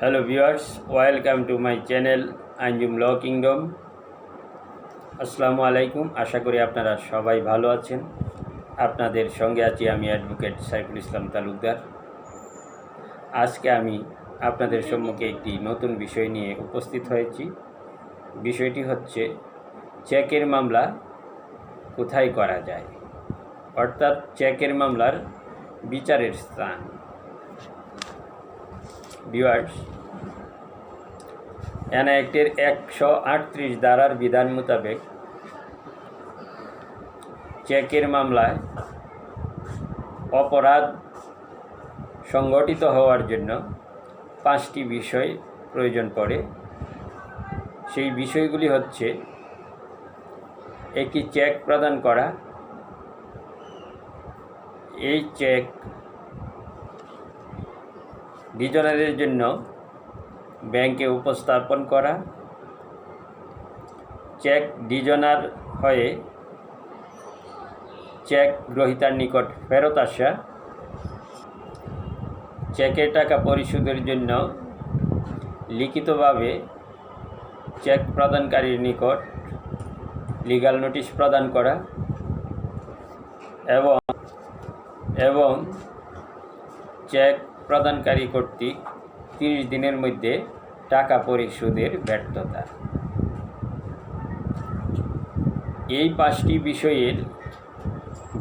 Hello viewers welcome to my channel Anjum law kingdom আসসালামু আলাইকুম আশা করি আপনারা সবাই ভালো আছেন। আপনাদের সঙ্গে আছি আমি অ্যাডভোকেট সাইফুল ইসলাম তালুকদার। আজকে আমি আপনাদের সম্মুখে একটি নতুন বিষয় নিয়ে উপস্থিত হয়েছি। বিষয়টি হচ্ছে, চেকের মামলা কোথায় করা যায়? অর্থাৎ, চেকের মামলার বিচারের স্থান। ভিউয়ার্স এন অ্যাক্টের একশো আটত্রিশ ধারার বিধান মোতাবেক চেকের মামলায় অপরাধ সংগঠিত হওয়ার জন্য পাঁচটি বিষয় প্রয়োজন পড়ে। সেই বিষয়গুলি হচ্ছে একটি চেক প্রদান করা, এই চেক ডিজনারের জন্য ব্যাংকে উপস্থাপন করা, চেক ডিজনার হয়ে চেক গ্রহীতার নিকট ফেরত আসা, চেকের টাকা পরিশোধের জন্য লিখিতভাবে চেক প্রদানকারীর নিকট লিগাল নোটিশ প্রদান করা এবং এবং চেক প্রদানকারী কর্তৃক তিরিশ দিনের মধ্যে টাকা পরিশোধের ব্যর্থতা। এই পাঁচটি বিষয়ের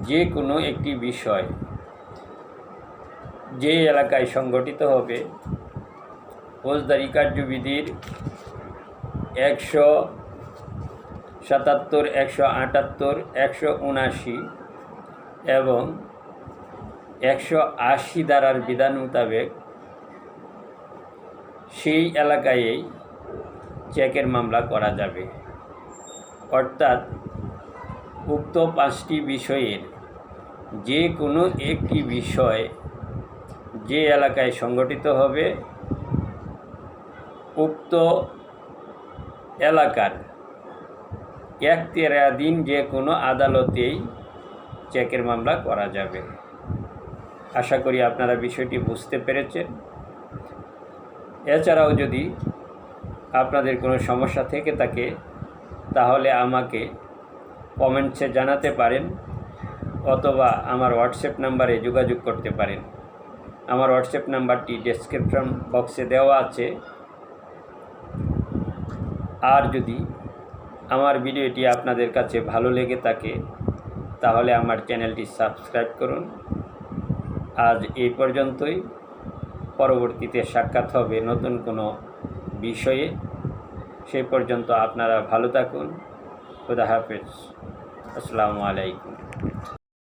যে কোনো একটি বিষয় যে এলাকায় সংগঠিত হবে, ফৌজদারি কার্যবিধির একশো সাতাত্তর, একশো আটাত্তর, একশো উনাশি এবং একশো আশি ধারার বিধান মোতাবেক সেই এলাকায়ই চেকের মামলা করা যাবে। অর্থাৎ উক্ত পাঁচটি বিষয়ের যে কোনো একটি বিষয় যে এলাকায় সংগঠিত হবে, উক্ত এলাকার এক দিন যে কোনো আদালতেই চেকের মামলা করা যাবে। আশা করি আপনারা বিষয়টি বুঝতে পেরেছেন। এছাড়াও যদি আপনাদের কোনো সমস্যা থেকে থাকে, তাহলে আমাকে কমেন্টসে জানাতে পারেন অথবা আমার হোয়াটসঅ্যাপ নাম্বারে যোগাযোগ করতে পারেন। আমার হোয়াটসঅ্যাপ নাম্বারটি ডেসক্রিপশন বক্সে দেওয়া আছে। আর যদি আমার ভিডিওটি আপনাদের কাছে ভালো লেগে থাকে, তাহলে আমার চ্যানেলটি সাবস্ক্রাইব করুন। আজ এই পর্যন্তই। পরবর্তীতে সাক্ষাৎ হবে নতুন কোনো বিষয়ে। সেই পর্যন্ত আপনারা ভালো থাকুন। খুদা হাফেজ। আসসালামু আলাইকুম।